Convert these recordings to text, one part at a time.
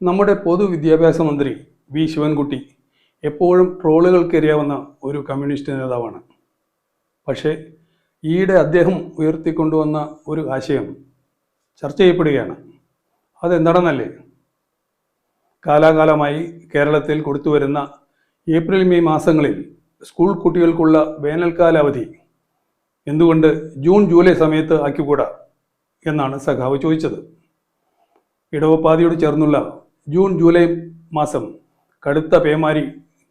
നമ്മുടെ പൊതുവിദ്യാഭ്യാസ മന്ത്രി വി. ശിവൻകുട്ടി എപ്പോഴും ട്രോളുകൾക്കെറിയാവുന്ന ഒരു കമ്മ്യൂണിസ്റ്റ് നേതാവാണ്. പക്ഷേ ഈയിടെ അദ്ദേഹം ഉയർത്തിക്കൊണ്ടുവന്ന ഒരു ആശയം ചർച്ച ചെയ്യപ്പെടുകയാണ്. അതെന്താണെന്നല്ലേ? കാലാകാലമായി കേരളത്തിൽ കൊടുത്തുവരുന്ന ഏപ്രിൽ മെയ് മാസങ്ങളിൽ സ്കൂൾ കുട്ടികൾക്കുള്ള വേനൽക്കാല അവധി എന്തുകൊണ്ട് ജൂൺ ജൂലൈ സമയത്ത് ആക്കിക്കൂടാ? എന്നാണ് സഖാവ് ചോദിച്ചത്. ഇടവപ്പാതിയോട് ചേർന്നുള്ള ജൂൺ ജൂലൈ മാസം കടുത്ത പേമാരി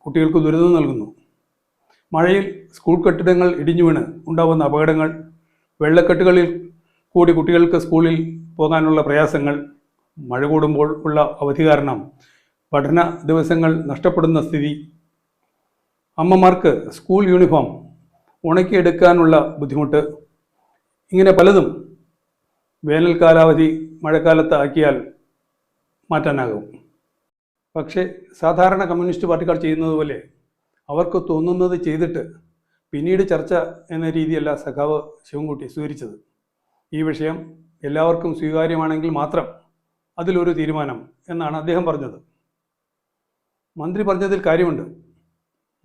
കുട്ടികൾക്ക് ദുരിതം നൽകുന്നു. മഴയിൽ സ്കൂൾ കെട്ടിടങ്ങൾ ഇടിഞ്ഞു വീണ് ഉണ്ടാവുന്ന അപകടങ്ങൾ വെള്ളക്കെട്ടുകളിൽ കൂടി കുട്ടികൾക്ക് സ്കൂളിൽ പോകാനുള്ള പ്രയാസങ്ങൾ മഴ കൂടുമ്പോൾ ഉള്ള അവധി കാരണം പഠന ദിവസങ്ങൾ നഷ്ടപ്പെടുന്ന സ്ഥിതി. അമ്മമാർക്ക് സ്കൂൾ യൂണിഫോം ഉണക്കിയെടുക്കാനുള്ള ബുദ്ധിമുട്ട്. ഇങ്ങനെ പലതും വേനൽ കാലാവധി മഴക്കാലത്ത് ആക്കിയാൽ മാറ്റാനാകും. പക്ഷേ സാധാരണ കമ്മ്യൂണിസ്റ്റ് പാർട്ടിക്കാർ ചെയ്യുന്നത് പോലെ അവർക്ക് തോന്നുന്നത് ചെയ്തിട്ട് പിന്നീട് ചർച്ച എന്ന രീതിയല്ല സഖാവ് ശിവൻകുട്ടി സ്വീകരിച്ചത്. ഈ വിഷയം എല്ലാവർക്കും സ്വീകാര്യമാണെങ്കിൽ മാത്രം അതിലൊരു തീരുമാനം എന്നാണ് അദ്ദേഹം പറഞ്ഞത്. മന്ത്രി പറഞ്ഞതിൽ കാര്യമുണ്ട്.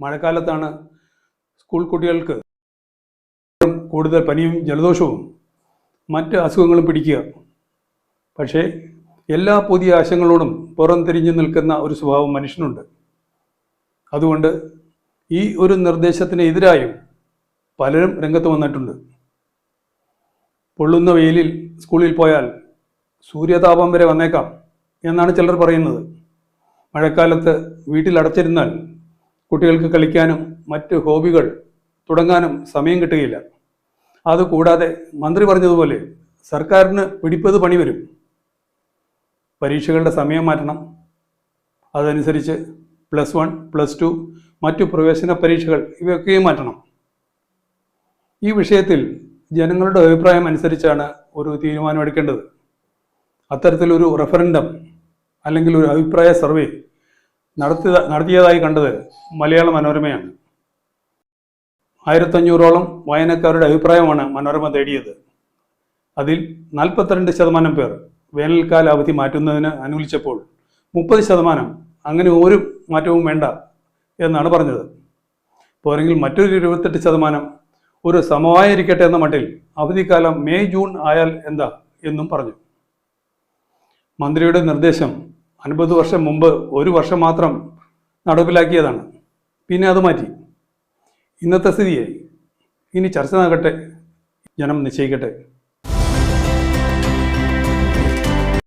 മഴക്കാലത്താണ് സ്കൂൾ കുട്ടികൾക്ക് കൂടുതൽ പനിയും ജലദോഷവും മറ്റ് അസുഖങ്ങളും പിടിക്കുക. പക്ഷേ എല്ലാ പുതിയ ആശയങ്ങളോടും പുറംതിരിഞ്ഞു നിൽക്കുന്ന ഒരു സ്വഭാവം മനുഷ്യനുണ്ട്. അതുകൊണ്ട് ഈ ഒരു നിർദ്ദേശത്തിന് എതിരായും പലരും രംഗത്ത് വന്നിട്ടുണ്ട്. പൊള്ളുന്ന വെയിലിൽ സ്കൂളിൽ പോയാൽ സൂര്യതാപം വരെ വന്നേക്കാം എന്നാണ് ചിലർ പറയുന്നത്. മഴക്കാലത്ത് വീട്ടിൽ അടച്ചിരുന്നാൽ കുട്ടികൾക്ക് കളിക്കാനും മറ്റ് ഹോബികൾ തുടങ്ങാനും സമയം കിട്ടുകയില്ല. അതുകൂടാതെ മന്ത്രി പറഞ്ഞതുപോലെ സർക്കാരിന് പിടിപ്പത് പണി വരും പരീക്ഷകളുടെ സമയം മാറ്റണം. അതനുസരിച്ച് പ്ലസ് വൺ പ്ലസ് ടു മറ്റു പ്രവേശന പരീക്ഷകൾ ഇവയൊക്കെയും മാറ്റണം. ഈ വിഷയത്തിൽ ജനങ്ങളുടെ അഭിപ്രായം അനുസരിച്ചാണ് ഒരു തീരുമാനമെടുക്കേണ്ടത്. അത്തരത്തിലൊരു റെഫറൻഡം അല്ലെങ്കിൽ ഒരു അഭിപ്രായ സർവേ നടത്തി നടത്തിയതായി കണ്ടത് മലയാള മനോരമയാണ്. ആയിരത്തഞ്ഞൂറോളം വായനക്കാരുടെ അഭിപ്രായമാണ് മനോരമ തേടിയത്. അതിൽ നാൽപ്പത്തിരണ്ട് ശതമാനം പേർ വേനൽക്കാല അവധി മാറ്റുന്നതിന് അനുകൂലിച്ചപ്പോൾ മുപ്പത് ശതമാനം അങ്ങനെ ഒരു മാറ്റവും വേണ്ട എന്നാണ് പറഞ്ഞത്. പോരെങ്കിൽ മറ്റൊരു ഇരുപത്തെട്ട് ശതമാനം ഒരു സമവായിരിക്കട്ടെ എന്ന മട്ടിൽ അവധിക്കാലം മെയ് ജൂൺ ആയാൽ എന്താ എന്നും പറഞ്ഞു. മന്ത്രിയുടെ നിർദ്ദേശം അൻപത് വർഷം മുമ്പ് ഒരു വർഷം മാത്രം നടപ്പിലാക്കിയതാണ്. പിന്നെ അത് മാറ്റി. ഇന്നത്തെ സ്ഥിതിയായി. ഇനി ചർച്ച നടക്കട്ടെ. ജനം നിശ്ചയിക്കട്ടെ.